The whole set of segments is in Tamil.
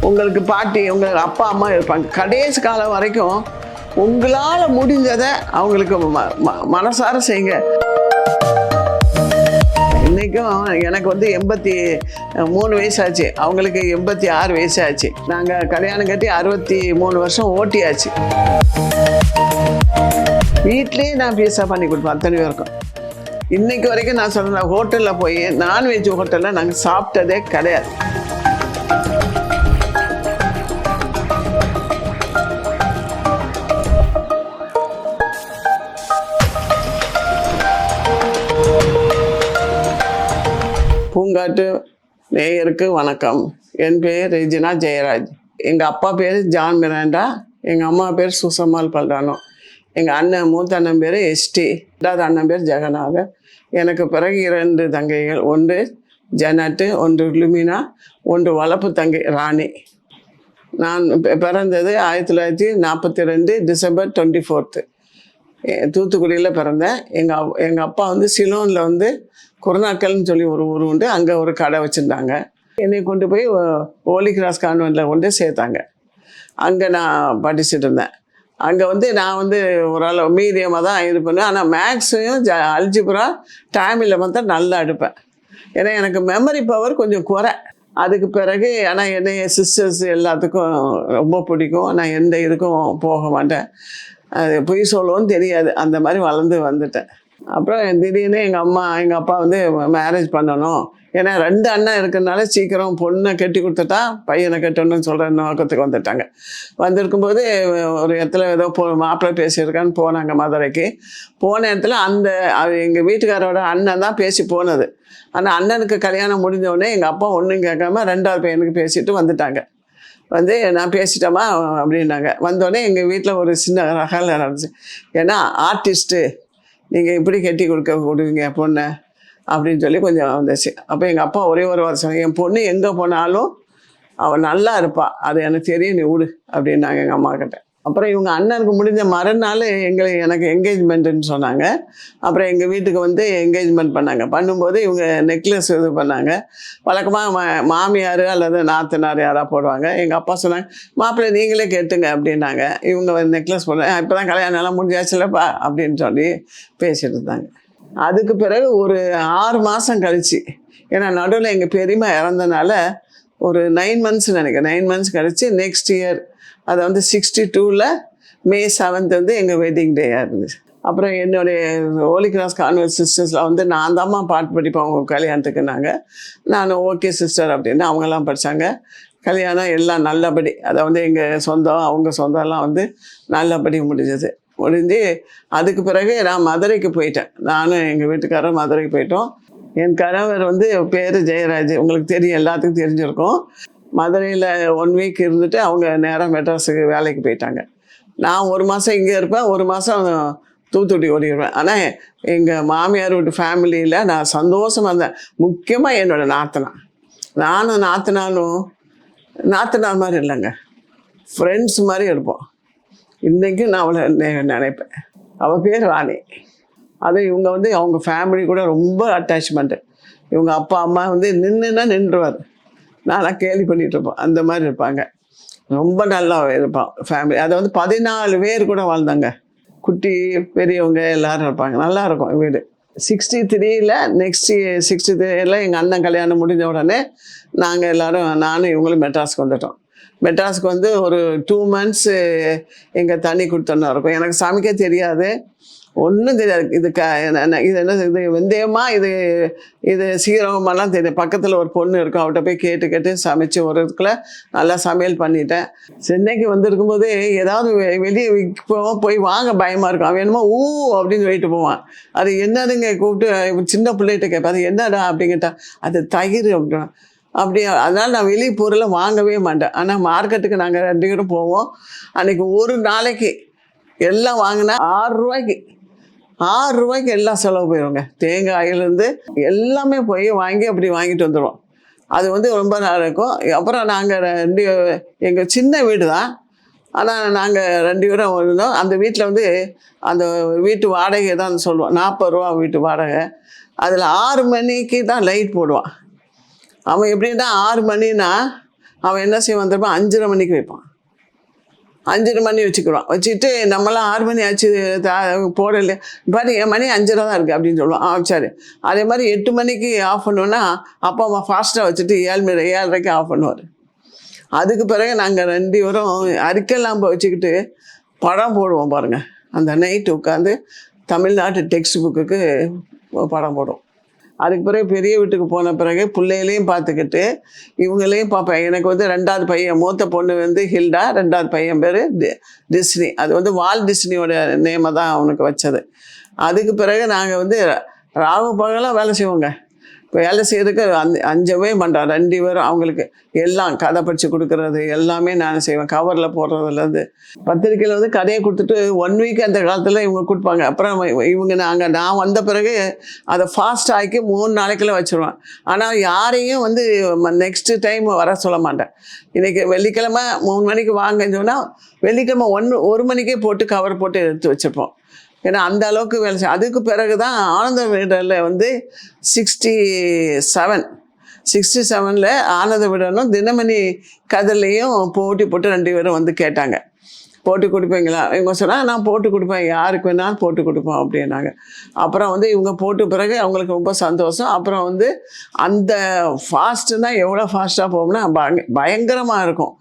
உங்களுக்கு பாட்டி உங்களுக்கு அப்பா அம்மா இருப்பாங்க. கடைசி காலம் வரைக்கும் உங்களால் முடிஞ்சதை அவங்களுக்கு ம- ம- மனசார செய்யுங்க. இன்றைக்கும் எனக்கு வந்து எண்பத்தி மூணு வயசாச்சு. அவங்களுக்கு எண்பத்தி ஆறு வயசாச்சு. நாங்கள் கல்யாணம் கட்டி அறுபத்தி மூணு வருஷம் ஓட்டியாச்சு. வீட்லேயே நான் பீஸா பண்ணி கொடுப்பேன் அத்தனை பேருக்கும். இன்றைக்கு வரைக்கும் நான் சொல்கிறேன் ஹோட்டலில் போய் நான்வெஜ் ஹோட்டலில் நாங்கள் சாப்பிட்டதே கிடையாது. பூங்காட்டு நேயருக்கு வணக்கம். என் பேர் ரெஜினா ஜெயராஜ். எங்கள் அப்பா பேர் ஜான் மிராண்டா. எங்கள் அம்மா பேர் சுசம்மாள் பல்ரானோ. எங்கள் அண்ணன் மூத்த அண்ணன் பேர் எஸ்டி. ரெண்டாவது அண்ணன் பேர் ஜெகநாதன். எனக்கு பிறகு இரண்டு தங்கைகள். ஒன்று ஜனட்டு ஒன்று லுமினா ஒன்று வளர்ப்பு தங்கை ராணி. நான் பிறந்தது ஆயிரத்தி தொள்ளாயிரத்தி நாற்பத்தி ரெண்டு டிசம்பர் டுவெண்ட்டி ஃபோர்த்து. தூத்துக்குடியில் பிறந்தேன் எங்கள் எங்கள் அப்பா வந்து சிலோனில் வந்து குருநாக்கல்னு சொல்லி ஒரு ஊர் உண்டு. அங்கே ஒரு கடை வச்சுருந்தாங்க. என்னை கொண்டு போய் ஓலி ஹோலி கிராஸ் கான்வெண்ட்டில் கொண்டு சேர்த்தாங்க. அங்கே நான் படிச்சுட்டு இருந்தேன். அங்கே வந்து நான் வந்து ஓரளவு மீடியமாக தான் இது பண்ணேன் ஆனால் மேக்ஸையும் ஜ அல்ஜிபுரா டைமில் மட்டும் நல்லா எடுப்பேன். ஏன்னா எனக்கு மெமரி பவர் கொஞ்சம் குறை. அதுக்கு பிறகு ஆனால் என்னைய சிஸ்டர்ஸ் எல்லாத்துக்கும் ரொம்ப பிடிக்கும். நான் எந்த இதுக்கும் போக மாட்டேன். அது பொய் சொல்லவும் தெரியாது. அந்த மாதிரி வளர்ந்து வந்துட்டேன். அப்புறம் திடீர்னு எங்கள் அம்மா எங்கள் அப்பா வந்து மேரேஜ் பண்ணணும். ஏன்னா ரெண்டு அண்ணன் இருக்கிறனால சீக்கிரம் பொண்ணை கட்டி கொடுத்துட்டா பையனை கட்டணும்னு சொல்கிற நோக்கத்துக்கு வந்துட்டாங்க. வந்திருக்கும்போது ஒரு இடத்துல ஏதோ போ மாப்பிள்ளை பேசியிருக்கான்னு போனாங்க மதுரைக்கு. போன இடத்துல அந்த எங்கள் வீட்டுக்காரோட அண்ணன் தான் பேசி போனது. ஆனால் அண்ணனுக்கு கல்யாணம் முடிஞ்சவுடனே எங்கள் அப்பா ஒன்றும் கேட்காம ரெண்டாவது பையனுக்கு பேசிட்டு வந்துட்டாங்க. வந்து நான் பேசிட்டோமா அப்படின்னாங்க. வந்தோடனே எங்கள் வீட்டில் ஒரு சின்ன ரகல் நடந்துச்சு. ஏன்னா ஆர்டிஸ்ட்டு நீங்கள் இப்படி கட்டி கொடுக்க கொடுவீங்க பொண்ணை அப்படின்னு சொல்லி கொஞ்சம் வந்துச்சு. அப்போ எங்கள் அப்பா ஒரே ஒரு வருஷம் என் பொண்ணு எங்கே போனாலும் அவள் நல்லா இருப்பாள் அது எனக்கு தெரியும் நீ விடு அப்படின்னாங்க எங்கள் அம்மா கிட்ட. அப்புறம் இவங்க அண்ணனுக்கு முடிஞ்ச மறுநாள் எங்களை எனக்கு என்கேஜ்மெண்ட்டுன்னு சொன்னாங்க. அப்புறம் எங்கள் வீட்டுக்கு வந்து என்கேஜ்மெண்ட் பண்ணாங்க. பண்ணும்போது இவங்க நெக்லஸ் இது பண்ணாங்க. வழக்கமாக மா மாமியார் அல்லது நாத்தனார் யாராக போடுவாங்க. எங்கள் அப்பா சொன்னாங்க மாப்பிள்ளை நீங்களே கேட்டுங்க அப்படின்னாங்க. இவங்க வந்து நெக்லஸ் போடுறாங்க இப்போ தான் கல்யாணம் எல்லாம் முடிஞ்சாச்சுலப்பா அப்படின்னு சொல்லி பேசிட்டு இருந்தாங்க. அதுக்கு பிறகு ஒரு ஆறு மாதம் கழிச்சு ஏன்னா நடுவில் எங்கள் பெரியம்மா இறந்தனால ஒரு நைன் மந்த்ஸ் நினைக்கிறேன். நைன் மந்த்ஸ் கழிச்சு நெக்ஸ்ட் இயர் அதை வந்து சிக்ஸ்டி டூவில் மே செவன்த் வந்து எங்கள் வெட்டிங் டேயாக இருந்துச்சு அப்புறம் என்னுடைய ஹோலி கிராஸ் கான்வென்ட் சிஸ்டர்ஸில் வந்து நான் தாம்மா பாட்டு படிப்பேன் அவங்க கல்யாணத்துக்குனாங்க நான் ஓகே சிஸ்டர் அப்படின்னு அவங்கெல்லாம் படித்தாங்க கல்யாணம் எல்லாம் நல்லபடி அதை வந்து எங்கள் சொந்தம் அவங்க சொந்தம்லாம் வந்து நல்லபடி முடிஞ்சது. முடிஞ்சு அதுக்கு பிறகு நான் மதுரைக்கு போயிட்டேன். நானும் எங்கள் வீட்டுக்காரரும் மதுரைக்கு போயிட்டோம். என் கணவர் வந்து பேர் ஜெயராஜ் உங்களுக்கு தெரியும் எல்லாத்துக்கும் தெரிஞ்சிருக்கும். மதுரையில் ஒன் வீக் இருந்துட்டு அவங்க நேராக மெட்ராஸுக்கு வேலைக்கு போயிட்டாங்க. நான் ஒரு மாதம் இங்கே இருப்பேன் ஒரு மாதம் தூத்துக்குடி ஓடிடுவேன். ஆனால் எங்கள் மாமியார் வீட்டு ஃபேமிலியில் நான் சந்தோஷமாக இருந்தேன். முக்கியமாக என்னோட நாத்தனா நானும் நாத்தினாலும் நாத்தனார் மாதிரி இல்லைங்க. ஃப்ரெண்ட்ஸ் மாதிரி இருப்போம். இன்றைக்கும் நான் அவளை நெ- நினைப்பேன். அவள் பேர் ராணி. அது இவங்க வந்து அவங்க ஃபேமிலி கூட ரொம்ப அட்டாச்மெண்ட்டு இவங்க அப்பா அம்மா வந்து நின்றுன்னா நின்றுவார். நானாக கேலி பண்ணிட்டு இருப்போம் அந்த மாதிரி இருப்பாங்க. ரொம்ப நல்லா இருப்பான் ஃபேமிலி அதை வந்து பதினாலு பேர் கூட வாழ்ந்தாங்க. குட்டி பெரியவங்க எல்லாரும் இருப்பாங்க. நல்லா இருக்கும் வீடு. சிக்ஸ்டி த்ரீல நெக்ஸ்ட் சிக்ஸ்டி த்ரீல எங்கள் அண்ணன் கல்யாணம் முடிஞ்ச உடனே நாங்கள் எல்லாரும் நானும் இவங்களும் மெட்ராஸ்க்கு வந்துட்டோம். மெட்ராஸ்க்கு வந்து ஒரு டூ மந்த்ஸு எங்கள் தண்ணி கொடுத்தோன்னா இருக்கும். எனக்கு சமைக்க தெரியாது. ஒன்றும் தெரியாது. இது க என்ன- இது என்ன இது வெந்தயமா இது இது சீரகமெல்லாம் தெரியும் பக்கத்தில் ஒரு பொண்ணு இருக்கும். அவட்ட போய் கேட்டு கேட்டு சமைச்சு ஒரு இடத்துல நல்லா சமையல் பண்ணிட்டேன். சென்னைக்கு வந்திருக்கும்போது ஏதாவது வெ- வெளியே விற்போம் போய் வாங்க பயமாக இருக்கும். அவன் என்னமோ ஊ அப்படின்னு போயிட்டு போவான். அது என்னதுங்க? கூப்பிட்டு சின்ன பிள்ளைகிட்ட கேட்பேன் அது என்னடா? அப்படிங்கிட்டா அது தயிர். அப்படின்னா அப்படி அதனால் நான் வெளியே பொருளை வாங்கவே மாட்டேன். ஆனால் மார்க்கெட்டுக்கு நாங்கள் ரெண்டு பேரும் போவோம். அன்றைக்கி ஒரு நாளைக்கு எல்லாம் வாங்கினா ஆறு ரூபாய்க்கு. ஆறு ரூபாய்க்கு எல்லாம் செலவு போயிடுங்க தேங்காயிலேருந்து எல்லாமே போய் வாங்கி அப்படி வாங்கிட்டு வந்துடுவோம் அது வந்து ரொம்ப நல்லா இருக்கும். அப்புறம் நாங்கள் ரெண்டு எங்கள் சின்ன வீடு தான் ஆனால் நாங்கள் ரெண்டு பேரும் இருந்தோம். அந்த வீட்டில் வந்து அந்த வீட்டு வாடகை தான் சொல்லுவோம். நாற்பது ரூபா வீட்டு வாடகை. அதில் ஆறு மணிக்கு தான் லைட் போடுவான். அவன் எப்படின்னா ஆறு மணினா அவன் என்ன செய்வான் திரும்ப அஞ்சரை மணிக்கு வைப்பான். அஞ்சரை மணி வச்சுக்கிறோம். வச்சுக்கிட்டு நம்மளாம் ஆறு மணி ஆச்சு போடல. பாரு என் மணி அஞ்சரை தான் இருக்குது அப்படின்னு சொல்லுவோம். ஆ சரி. அதே மாதிரி எட்டு மணிக்கு ஆஃப் பண்ணுவோன்னா அப்பா அம்மா ஃபாஸ்ட்டாக வச்சுட்டு ஏழு மணி ஏழரைக்கு ஆஃப் பண்ணுவார். அதுக்கு பிறகு நாங்கள் ரெண்டு பேரும் அறிக்கைலாம் வச்சுக்கிட்டு படம் போடுவோம் பாருங்கள் அந்த நைட்டு உட்காந்து தமிழ்நாட்டு டெக்ஸ்ட் புக்குக்கு படம் போடுவோம். அதுக்கு பிறகு பெரிய வீட்டுக்கு போன பிறகு பிள்ளைகளையும் பார்த்துக்கிட்டு இவங்களையும் பார்ப்பேன். எனக்கு வந்து ரெண்டாவது பையன் மூத்த பொண்ணு வந்து ஹில்டா ரெண்டாவது பையன் பேர் டிஸ்னி. அது வந்து வால் டிஸ்னியோட நேமை தான் அவனுக்கு வச்சது. அதுக்கு பிறகு நாங்கள் வந்து ராவு பகலாம் வேலை செய்வோங்க. இப்போ வேலை செய்யறதுக்கு அந் அஞ்சவே பண்ணுறான் ரெண்டு பேரும் அவங்களுக்கு எல்லாம் கதை படித்து கொடுக்கறது எல்லாமே நான் செய்வேன். கவரில் போடுறதுலேருந்து பத்திரிக்கையில் வந்து கதையை கொடுத்துட்டு ஒன் வீக் அந்த காலத்தில் இவங்க கொடுப்பாங்க. அப்புறம் இவங்க நாங்கள் நான் வந்த பிறகு அதை ஃபாஸ்ட் ஆக்கி மூணு நாளைக்குள்ள வச்சுருவேன். ஆனால் யாரையும் வந்து நெக்ஸ்ட்டு டைம் வர சொல்ல மாட்டேன். இன்றைக்கி வெள்ளிக்கிழமை மூணு மணிக்கு வாங்கன்னு சொன்னால் வெள்ளிக்கிழமை ஒன்று ஒரு மணிக்கே போட்டு கவர் போட்டு எடுத்து வச்சுருப்போம். ஏன்னா அந்த அளவுக்கு வேலை செய்யும் அதுக்கு பிறகு தான் ஆனந்த விடலில் வந்து சிக்ஸ்டி செவன் சிக்ஸ்டி செவனில் ஆனந்த விடனும் தினமணி கதிலையும் போட்டி போட்டு ரெண்டு பேரும் வந்து கேட்டாங்க. போட்டு கொடுப்பீங்களா? இவங்க சொன்னால் நான் போட்டு கொடுப்பேன். யாருக்கு வேணாலும் போட்டு கொடுப்போம் அப்படின்னாங்க. அப்புறம் வந்து இவங்க போட்டு பிறகு அவங்களுக்கு ரொம்ப சந்தோஷம். அப்புறம் வந்து அந்த ஃபாஸ்ட்டுனா எவ்வளோ ஃபாஸ்ட்டாக போகும்னா பயங்க பயங்கரமாக இருக்கும்.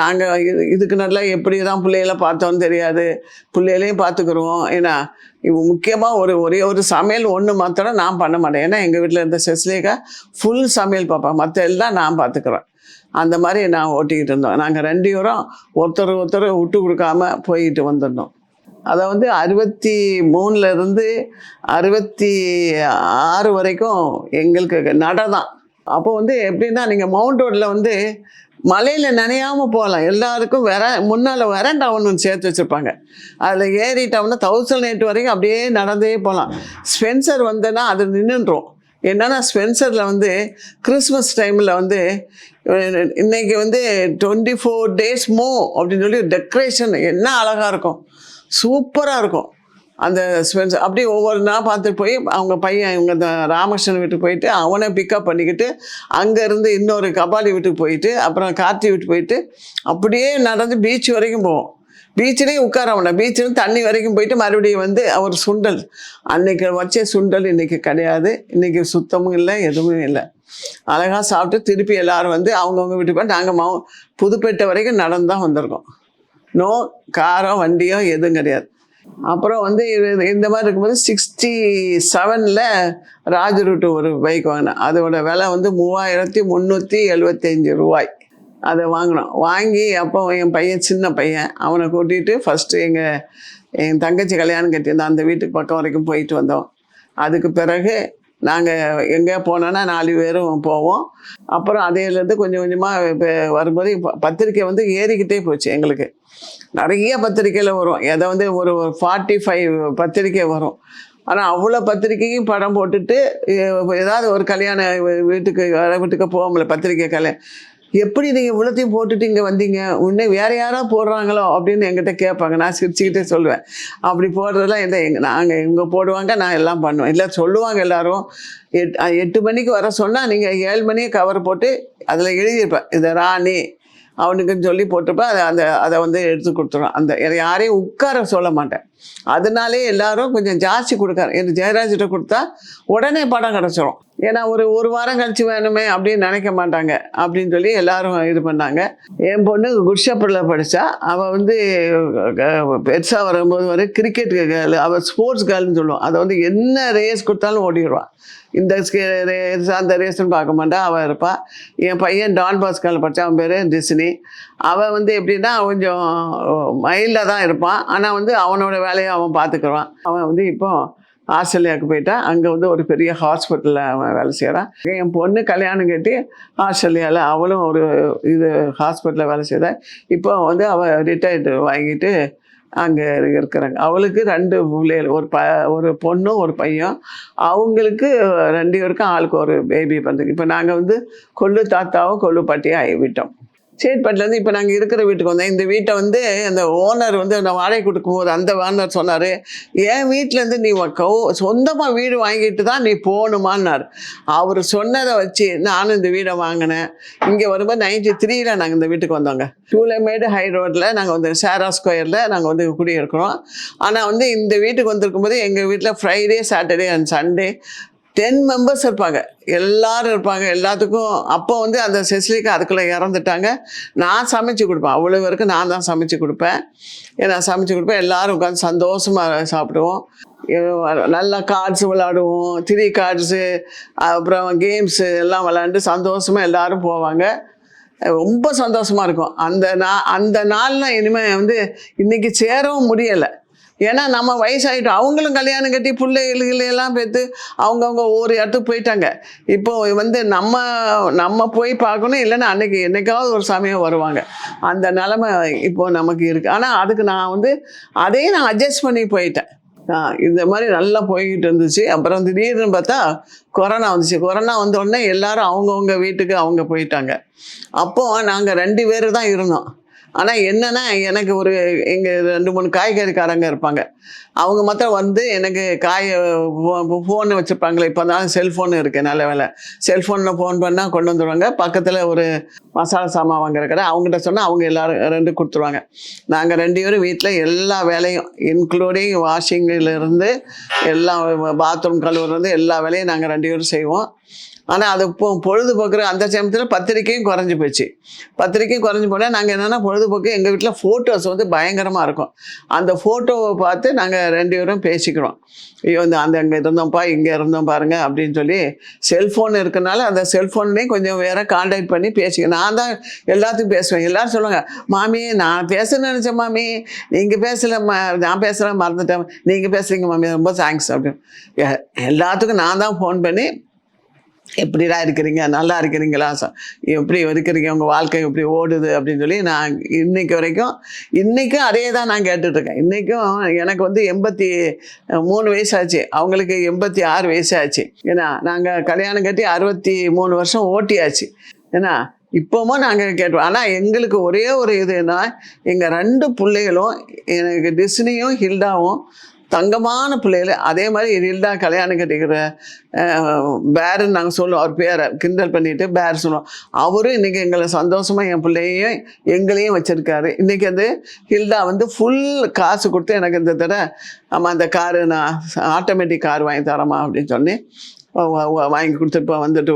நாங்கள் இது இதுக்கு நல்லா எப்படி தான் பிள்ளைகளை பார்த்தோன்னு தெரியாது. பிள்ளைகளையும் பார்த்துக்குருவோம். ஏன்னா இவன் முக்கியமாக ஒரு ஒரே ஒரு சமையல் ஒன்று மாத்திரம் நான் பண்ண மாட்டேன். ஏன்னா எங்கள் வீட்டில் இருந்த செஸ்லேக்கா ஃபுல் சமையல் பார்ப்பேன் மற்ற எல்லாம் நான் பார்த்துக்குறேன். அந்த மாதிரி நான் ஓட்டிக்கிட்டு இருந்தோம். நாங்கள் ரெண்டு பேரும் ஒருத்தர் ஒருத்தர் விட்டு கொடுக்காம போயிட்டு வந்துருந்தோம். அதை வந்து அறுபத்தி மூணுலேருந்து அறுபத்தி ஆறு வரைக்கும் எங்களுக்கு நடை தான். அப்போ வந்து எப்படின்னா நீங்கள் மவுண்ட் ரோட்டில் வந்து மலையில் நனையாமல் போகலாம். எல்லாருக்கும் வெற முன்னால் வெரண்டா ஒன்று சேர்த்து வச்சுருப்பாங்க. அதில் ஏறிட்டோம்னா தௌசண்ட் எயிட் வரைக்கும் அப்படியே நடந்தே போகலாம். ஸ்பென்சர் வந்தேன்னா அது நின்றுன்றோம் என்னன்னா ஸ்பென்சரில் வந்து கிறிஸ்மஸ் டைமில் வந்து இன்னைக்கு வந்து டுவெண்ட்டி ஃபோர் டேஸ் மோ அப்படின்னு சொல்லி டெக்கரேஷன் என்ன அழகாக இருக்கும். சூப்பராக இருக்கும். அந்த ஸ்பென்சர் அப்படியே ஒவ்வொரு நாள் பார்த்துட்டு போய் அவங்க பையன் இவங்க இந்த ராமகிருஷ்ணன் வீட்டுக்கு போயிட்டு அவனை பிக்கப் பண்ணிக்கிட்டு அங்கேருந்து இன்னொரு கபாலி வீட்டுக்கு போயிட்டு அப்புறம் கார்த்தி வீட்டுக்கு போயிட்டு அப்படியே நடந்து பீச் வரைக்கும் போவோம். பீச்சிலையும் உட்கார வேண்டாம் பீச்சிலும் தண்ணி வரைக்கும் போயிட்டு மறுபடியும் வந்து அவர் சுண்டல். அன்னைக்கு வச்ச சுண்டல் இன்னைக்கு கிடையாது. இன்னைக்கு சுத்தமும் இல்லை எதுவும் இல்லை. அழகாக சாப்பிட்டு திருப்பி எல்லாரும் வந்து அவங்கவுங்க வீட்டுக்கு போய் நாங்கள் மௌ புதுப்பேட்டை வரைக்கும் நடந்து தான் வந்திருக்கோம். நோ காரோ வண்டியோ எதுவும் கிடையாது. அப்புறம் வந்து இந்த மாதிரி இருக்கும்போது சிக்ஸ்டி செவனில் ராஜ் ரூட்டு ஒரு பைக் வாங்கினேன். அதோட விலை வந்து மூவாயிரத்தி முந்நூற்றி எழுபத்தஞ்சு ரூபாய். அதை வாங்கினோம். வாங்கி அப்போ என் பையன் சின்ன பையன் அவனை கூட்டிகிட்டு ஃபஸ்ட்டு எங்கள் என் தங்கச்சி கல்யாணம் கட்டியிருந்தோம். அந்த வீட்டுக்கு பக்கம் வரைக்கும் போயிட்டு வந்தோம். அதுக்கு பிறகு நாங்கள் எங்கே போனோன்னா நாலு பேரும் போவோம். அப்புறம் அதேலேருந்து கொஞ்சம் கொஞ்சமாக இப்போ வரும்போது பத்திரிக்கை வந்து ஏறிக்கிட்டே போச்சு எங்களுக்கு. நிறைய பத்திரிக்கையில் வரும். எதை வந்து ஒரு ஃபார்ட்டி ஃபைவ் பத்திரிக்கை வரும். ஆனால் அவ்வளோ பத்திரிக்கையும் படம் போட்டுட்டு ஏதாவது ஒரு கல்யாண வீட்டுக்கு வேற வீட்டுக்கு போக முடியல பத்திரிக்கை கல்யாணம் எப்படி நீங்கள் இவ்வளோத்தையும் போட்டுட்டு இங்கே வந்தீங்க? உடனே வேற யாரோ போடுறாங்களோ அப்படின்னு என்கிட்ட கேட்பாங்க. நான் சிரிச்சுக்கிட்டே சொல்லுவேன் அப்படி போடுறதெல்லாம் எந்த எங்கள் நாங்கள் இவங்க போடுவாங்க நான் எல்லாம் பண்ணுவேன். இல்லை சொல்லுவாங்க எல்லாரும். எட் எட்டு மணிக்கு வர சொன்னால் நீங்கள் ஏழு மணிக்கு கவர் போட்டு அதில் எழுதியிருப்பேன். இதை ராணி அவனுக்குன்னு சொல்லி போட்டிருப்பேன். அதை அந்த அதை வந்து எடுத்து கொடுத்துரும் அந்த யாரையும் உட்கார சொல்ல மாட்டேன். அதனாலே எல்லாரும் கொஞ்சம் ஜாஸ்தி கொடுக்காரு. எனக்கு ஜெயராஜிட்ட கொடுத்தா உடனே படம் கிடச்சிரும். ஏன்னா ஒரு ஒரு வாரம் கழிச்சு வேணுமே அப்படின்னு நினைக்க மாட்டாங்க. அப்படின்னு சொல்லி எல்லாரும் இது பண்ணாங்க. என் பொண்ணு குட்ஷப்பரில் படித்தா அவள் வந்து பெருசாக வரும்போது வரை கிரிக்கெட் கேர்ள் அவள் ஸ்போர்ட்ஸ் கேர்ள்னு சொல்லுவான். அதை வந்து என்ன ரேஸ் கொடுத்தாலும் ஓடிடுவான். இந்த ரேஸ் அந்த ரேஸ்ன்னு பார்க்க மாட்டா. அவள் இருப்பாள் என் பையன் டான் பாஸ்கால் படித்தான் அவன் பேர் டிஸ்னி அவன் வந்து எப்படின்னா கொஞ்சம் மைல்டாக தான் இருப்பான். ஆனால் வந்து அவனோட வேலையை அவன் பார்த்துக்குறான் அவன் வந்து இப்போ ஆஸ்திரேலியாவுக்கு போயிட்டா அங்கே வந்து ஒரு பெரிய ஹாஸ்பிட்டலில் அவன் வேலை செய்கிறான் என் பொண்ணு கல்யாணம் கட்டி ஆஸ்திரேலியாவில் அவளும் ஒரு இது ஹாஸ்பிட்டலில் வேலை செய்கிறா இப்போ வந்து அவள் ரிட்டையர்டு வாங்கிட்டு அங்கே இருக்கிறாங்க. அவளுக்கு ரெண்டு பிள்ளைகள் ஒரு ப ஒரு பொண்ணும் ஒரு பையன். அவங்களுக்கு ரெண்டு பேருக்கும் ஆளுக்கு ஒரு பேபி பண்ணுறது இப்போ நாங்கள் வந்து கொள்ளு தாத்தாவும் கொள்ளு பாட்டியும் ஆகிவிட்டோம். சேட்பட்டிலேருந்து இப்போ நாங்கள் இருக்கிற வீட்டுக்கு வந்தோம். இந்த வீட்டை வந்து அந்த ஓனர் வந்து நான் வாடகை கொடுக்கும் போது அந்த ஓனர் சொன்னார் என் வீட்டிலேருந்து நீ சொந்தமாக வீடு வாங்கிட்டு தான் நீ போகணுமான்னார். அவர் சொன்னதை வச்சு நானும் இந்த வீடை வாங்கினேன். இங்கே வரும்போது நைன்டி த்ரீயில் நாங்கள் இந்த வீட்டுக்கு வந்தோங்க. டூலமேடு ஹை ரோட்டில் நாங்கள் வந்து சேரா ஸ்கொயரில் நாங்கள் வந்து குடியிருக்கிறோம். ஆனால் வந்து இந்த வீட்டுக்கு வந்திருக்கும் போது எங்கள் வீட்டில் Friday Saturday and Sunday ten members இருப்பாங்க. எல்லாரும் இருப்பாங்க. எல்லாத்துக்கும் அப்போ வந்து அந்த செசிலிக்கு அதுக்குள்ளே இறந்துட்டாங்க. நான் சமைச்சு கொடுப்பேன். அவ்வளோ வரைக்கும் நான் தான் சமைச்சு கொடுப்பேன். நான் சமைச்சு கொடுப்பேன். எல்லாரும் உட்காந்து சந்தோஷமாக சாப்பிடுவோம். நல்லா கார்ட்ஸ் விளாடுவோம் த்ரீ கார்ட்ஸு அப்புறம் கேம்ஸு எல்லாம் விளாண்டு சந்தோஷமாக எல்லாரும் போவாங்க. ரொம்ப சந்தோஷமாக இருக்கும். அந்த நா அந்த நாளில் இனிமேல் வந்து இன்றைக்கி சேரவும் முடியலை. ஏன்னா நம்ம வயசாகிட்டோம் அவங்களும் கல்யாணம் கட்டி பிள்ளைகள் பேத்து அவங்கவுங்க ஒவ்வொரு இடத்துக்கு போயிட்டாங்க. இப்போ வந்து நம்ம நம்ம போய் பார்க்கணும். இல்லைன்னா அன்னைக்கு என்னைக்காவது ஒரு சமயம் வருவாங்க. அந்த நிலமை இப்போ நமக்கு இருக்குது ஆனால் அதுக்கு நான் வந்து அதையும் நான் அட்ஜஸ்ட் பண்ணி போயிட்டேன். இந்த மாதிரி நல்லா போய்கிட்டு இருந்துச்சு. அப்புறம் திடீர்னு பார்த்தா கொரோனா வந்துச்சு. கொரோனா வந்தோடனே எல்லாரும் அவங்கவுங்க வீட்டுக்கு அவங்க போயிட்டாங்க. அப்போ நாங்கள் ரெண்டு பேர் தான் இருந்தோம். ஆனால் என்னென்னா எனக்கு ஒரு எங்கள் ரெண்டு மூணு காய்கறிக்காரங்க இருப்பாங்க. அவங்க மாத்திரம் வந்து எனக்கு காய் ஃபோன் வச்சுருப்பாங்களே இப்போ தான் செல்ஃபோன் இருக்குது நல்ல வேலை செல்ஃபோனில் ஃபோன் பண்ணால் கொண்டு வந்துடுவாங்க பக்கத்தில் ஒரு மசாலா சாமான் வாங்குற கடை அவங்ககிட்ட சொன்னால் அவங்க எல்லாரும் ரெண்டு கொடுத்துருவாங்க. நாங்கள் ரெண்டு பேரும் வீட்டில் எல்லா வேலையும் இன்க்ளூடிங் வாஷிங்கிலிருந்து எல்லா பாத்ரூம் கழுவுறது எல்லா வேலையும் நாங்கள் ரெண்டு பேரும் செய்வோம். ஆனால் அது இப்போ பொழுதுபோக்குற அந்த சமயத்தில் பத்திரிக்கையும் குறைஞ்சி போச்சு. பத்திரிக்கையும் குறைஞ்சி போனால் நாங்கள் என்னென்னா பொழுதுபோக்கு எங்கள் வீட்டில் ஃபோட்டோஸ் வந்து பயங்கரமாக இருக்கும். அந்த ஃபோட்டோவை பார்த்து நாங்கள் ரெண்டு பேரும் பேசிக்கிறோம். ஐயோ இந்த அந்த அங்கே இருந்தோம்ப்பா இங்கே இருந்தோம் பாருங்க அப்படின்னு சொல்லி செல்ஃபோன் இருக்கனால அந்த செல்ஃபோன்லேயும் கொஞ்சம் வேற காண்டாக்ட் பண்ணி பேசிக்க நான் தான் எல்லாத்துக்கும் பேசுவேன். எல்லோரும் சொல்லுவாங்க மாமி நான் பேச நினச்சேன் மாமி. நீங்கள் பேசல நான் பேசுகிறேன் மறந்துட்டேன். நீங்கள் பேசுகிறீங்க மாமி ரொம்ப தேங்க்ஸ் அப்படின்னு. எல்லாத்துக்கும் நான் தான் ஃபோன் பண்ணி எப்படிடா இருக்கிறீங்க? நல்லா இருக்கிறீங்களா? ச- எப்படி இருக்கிறீங்க? உங்கள் வாழ்க்கை எப்படி ஓடுது? அப்படின்னு சொல்லி நான் இன்னைக்கு வரைக்கும் இன்றைக்கும் அதே தான் நான் கேட்டுட்ருக்கேன். இன்றைக்கும் எனக்கு வந்து எண்பத்தி மூணு வயசாச்சு. அவங்களுக்கு எண்பத்தி ஆறு வயசாச்சு. ஏன்னா நாங்கள் கல்யாணம் கட்டி அறுபத்தி மூணு வருஷம் ஓட்டியாச்சு. ஏன்னா இப்போவும் நாங்கள் கேட்டோம் ஆனால் எங்களுக்கு ஒரே ஒரு இதுனா எங்கள் ரெண்டு பிள்ளைகளும் எனக்கு டிஸ்னியும் ஹில்டாவும் தங்கமான பிள்ளைகள் அதே மாதிரி ஹில்டா கல்யாணம் கட்டிக்கிற பேருன்னு நாங்கள் சொல்லுவோம். அவர் பேரை கிண்டல் பண்ணிட்டு பேர் சொல்லுவோம். அவரும் இன்றைக்கி எங்களை சந்தோஷமாக என் பிள்ளையையும் எங்களையும் வச்சுருக்காரு. இன்றைக்கி வந்து ஹில்டா வந்து ஃபுல் காசு கொடுத்து எனக்கு இந்த தடவை ஆமாம் அந்த காரு நான் ஆட்டோமேட்டிக் கார் வாங்கி தரமா அப்படின்னு சொல்லி வாங்கி கொடுத்துட்டு இப்போ வந்துட்டு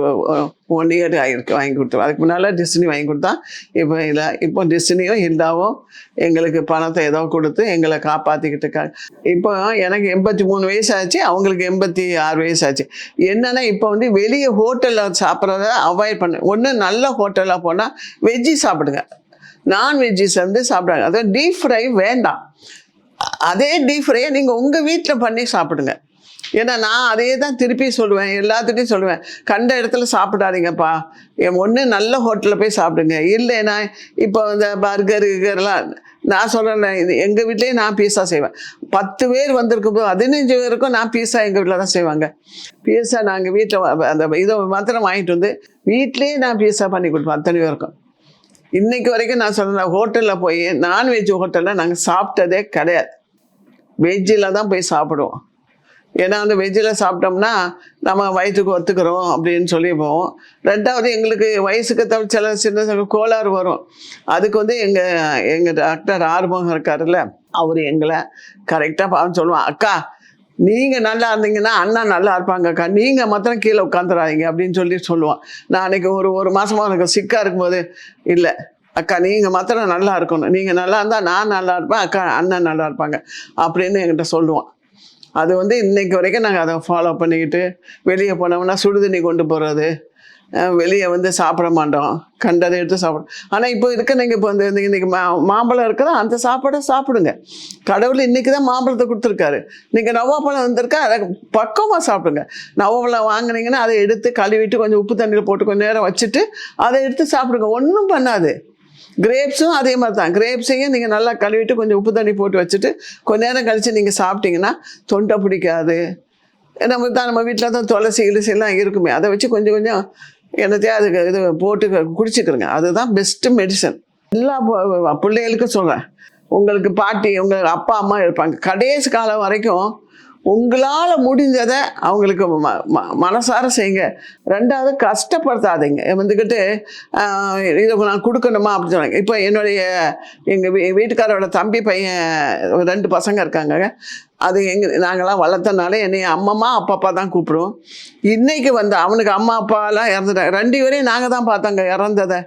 ஒன் இயர் ஆகிருக்கு வாங்கி கொடுத்து. அதுக்கு முன்னால் டிஸ்னி வாங்கி கொடுத்தா இப்போ இல்லை இப்போ டெஸ்டினியும் ஹில்டாவும் எங்களுக்கு பணத்தை ஏதோ கொடுத்து எங்களை காப்பாற்றிக்கிட்டு இருக்காங்க இப்போ எனக்கு எண்பத்தி மூணு வயசு ஆச்சு அவங்களுக்கு எண்பத்தி ஆறு வயசு ஆச்சு. என்னென்னா இப்போ வந்து வெளியே ஹோட்டலில் சாப்பிட்றத அவாய்ட் பண்ண. ஒன்று நல்ல ஹோட்டலில் போனால் வெஜ்ஜி சாப்பிடுங்க. நான்வெஜ்ஜிஸ் வந்து சாப்பிடுவாங்க அதாவது டீப் ஃப்ரை வேண்டாம். அதே டீப் ஃப்ரையை நீங்கள் உங்கள் வீட்டில் பண்ணி சாப்பிடுங்க. ஏன்னா நான் அதே தான் திருப்பி சொல்லுவேன் எல்லாத்துட்டையும் சொல்லுவேன். கண்ட இடத்துல சாப்பிடாதீங்கப்பா. என் ஒன்று நல்ல ஹோட்டலில் போய் சாப்பிடுங்க. இல்லைன்னா இப்போ இந்த பர்கர் கிர்கர்லாம் நான் சொல்கிறேன் இது எங்கள் வீட்லேயே நான் பீஸா செய்வேன். பத்து பேர் வந்திருக்கும் போது பதினஞ்சு பேருக்கும் நான் பீஸா எங்கள் வீட்டில் தான் செய்வாங்க. பீஸா நாங்கள் வீட்டில் அந்த இதை மாத்திரம் வாங்கிட்டு வந்து வீட்லேயே நான் பீஸா பண்ணி கொடுப்பேன் அத்தனை பேருக்கும். இன்னைக்கு வரைக்கும் நான் சொல்கிறேன் ஹோட்டலில் போய் நான்வெஜ் ஹோட்டலில் நாங்கள் சாப்பிட்டதே கிடையாது. வெஜ்ஜில் தான் போய் சாப்பிடுவோம். ஏன்னா அந்த வெஜ்ஜில் சாப்பிட்டோம்னா நம்ம வயிற்றுக்கு ஒத்துக்கிறோம் அப்படின்னு சொல்லி போவோம் ரெண்டாவது எங்களுக்கு வயசுக்கு தவிர சில சின்ன சின்ன கோளாறு வரும். அதுக்கு வந்து எங்கள் எங்கள் டாக்டர் ஆர்வம் இருக்காருல்ல அவர் எங்களை கரெக்டாக பார்த்து சொல்லுவான் அக்கா நீங்கள் நல்லா இருந்தீங்கன்னா அண்ணா நல்லா இருப்பாங்க அக்கா. நீங்கள் மாத்திரம் கீழே உட்காந்துடாதீங்க அப்படின்னு சொல்லி சொல்லுவான். நான் அன்றைக்கி ஒரு ஒரு மாதமாக எனக்கு சிக்காக இருக்கும்போது இல்லை அக்கா நீங்கள் மாத்திரம் நல்லா இருக்கணும். நீங்கள் நல்லா இருந்தால் நான் நல்லா இருப்பேன் அக்கா அண்ணன் நல்லா இருப்பாங்க அப்படின்னு என்கிட்ட சொல்லுவான். அது வந்து இன்னைக்கு வரைக்கும் நாங்கள் அதை ஃபாலோ பண்ணிக்கிட்டு வெளியே போனோம்னா சுடுதண்ணி கொண்டு போகிறது வெளியே வந்து சாப்பிட மாட்டோம். கண்டதை எடுத்து சாப்பிடும் ஆனால் இப்போ இருக்க நீங்கள் இப்போ வந்து இன்னைக்கு மா மாம்பழம் இருக்குதா? அந்த சாப்பாடை சாப்பிடுங்க. கடவுள் இன்றைக்கி தான் மாம்பழத்தை கொடுத்துருக்காரு. நீங்கள் நவாப்பழம் வந்திருக்கா? அதை பக்கமாக சாப்பிடுங்க. நவ்வா பழம் வாங்கினீங்கன்னா அதை எடுத்து கழுவிட்டு கொஞ்சம் உப்பு தண்ணியில் போட்டு கொஞ்சம் நேரம் வச்சுட்டு அதை எடுத்து சாப்பிடுங்க. ஒன்றும் பண்ணாது. கிரேப்ஸும் அதே மாதிரி தான் கிரேப்ஸையும் நீங்கள் நல்லா கழுவிட்டு கொஞ்சம் உப்பு தண்ணி போட்டு வச்சுட்டு கொஞ்ச நேரம் கழித்து நீங்கள் சாப்பிட்டீங்கன்னா தொண்டை பிடிக்காது. நம்ம தான் நம்ம வீட்டில் தான் துளசி கிளசி எல்லாம் இருக்குமே. அதை வச்சு கொஞ்சம் கொஞ்சம் என்னத்தையும் அதுக்கு இது போட்டு குடிச்சுக்கிறங்க அதுதான் பெஸ்ட்டு மெடிசன் எல்லா பிள்ளைகளுக்கும் சொல்கிறேன் உங்களுக்கு பாட்டி உங்களுக்கு அப்பா அம்மா இருப்பாங்க. கடைசி காலம் வரைக்கும் உங்களால் முடிஞ்சதை அவங்களுக்கு ம ம- மனசார செய்யுங்க. ரெண்டாவது கஷ்டப்படுத்தாதீங்க. வந்துக்கிட்டு இதை நான் கொடுக்கணுமா அப்படின்னு சொன்னாங்க இப்போ என்னுடைய எங்கள் வீ வீட்டுக்காரோட தம்பி பையன் ரெண்டு பசங்க இருக்காங்க. அது எங்கள் நாங்களாம் வளர்த்தனால என்னை அம்மம்மா அப்பப்பா தான் கூப்பிடுவோம். இன்றைக்கி வந்து அவனுக்கு அம்மா அப்பாலாம் இறந்துட்டாங்க. ரெண்டு பேரையும் நாங்கள் தான் பார்த்தோங்க இறந்ததை.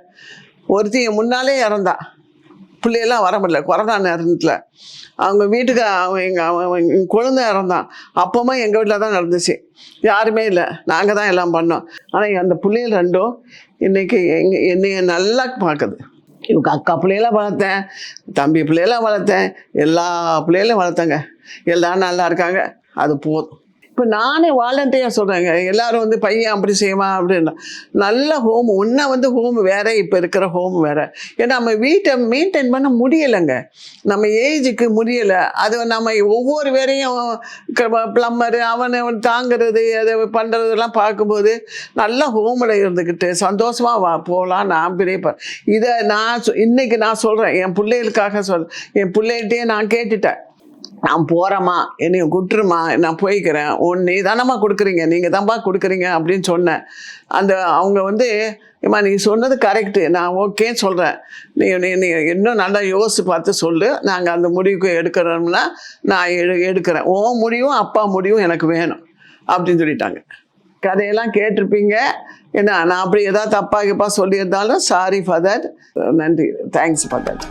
ஒருத்தி என் முன்னாலே இறந்தா. பிள்ளையெல்லாம் வர முடியல. கொரோனா நேரத்தில். அவங்க வீட்டுக்கு அவன் எங்கள் அவன் குழந்தை இறந்தான். அப்போமா எங்கள் வீட்டில் தான் நடந்துச்சு. யாருமே இல்லை. நாங்கள் தான் எல்லாம் பண்ணோம். ஆனால் அந்த பிள்ளைகள் ரெண்டும் இன்றைக்கி எங்கள் என்னைய நல்லா பார்க்குது. இவங்க அக்கா பிள்ளையெல்லாம் வளர்த்தேன். தம்பி பிள்ளையெல்லாம் வளர்த்தேன். எல்லா பிள்ளைகளையும் வளர்த்தேங்க. எல்லாம் நல்லா இருக்காங்க. அது போதும். இப்போ நானே வாலண்டியாக சொல்கிறேங்க எல்லாரும் வந்து பையன் அப்படி செய்வான் அப்படின்னா. நல்ல ஹோம் ஒன்றா வந்து ஹோம் வேற இப்போ இருக்கிற ஹோம் வேற. ஏன்னா நம்ம வீட்டை மெயின்டைன் பண்ண முடியலைங்க. நம்ம ஏஜுக்கு முடியலை. அது நம்ம ஒவ்வொரு வேறையும் ப்ளம்மரு அவனை தாங்கிறது அதை பண்ணுறதெல்லாம் பார்க்கும்போது நல்ல ஹோமில் இருந்துக்கிட்டு சந்தோஷமாக வா போகலாம் நான் பிரியப்பேன் இதை நான் சொ- இன்னைக்கு நான் சொல்கிறேன் என் பிள்ளைகளுக்காக சொல் என் பிள்ளைகிட்டே நான் கேட்டுட்டேன். நான் போகிறேம்மா என்னைய குட்டுருமா நான் போய்க்கிறேன். ஒன்று நீ தானம்மா கொடுக்குறீங்க நீங்கள் தான்ப்பா கொடுக்குறீங்க அப்படின்னு சொன்னேன். அந்த அவங்க வந்து ஏம்மா நீ சொன்னது கரெக்டு நான் ஓகேன்னு சொல்கிறேன் நீ நீ இன்னும் நல்லா யோசித்து பார்த்து சொல்லு. நாங்கள் அந்த முடிவுக்கு எடுக்கிறோம்னா நான் எடு எடுக்கிறேன். ஓ முடிவும் அப்பா முடிவும் எனக்கு வேணும். அப்படின்னு சொல்லிட்டாங்க. கதையெல்லாம் கேட்டிருப்பீங்க. என்ன நான் அப்படி ஏதாவது தப்பாக கிப்பா சொல்லியிருந்தாலும் சாரி ஃபார் தட் நன்றி. Thanks for that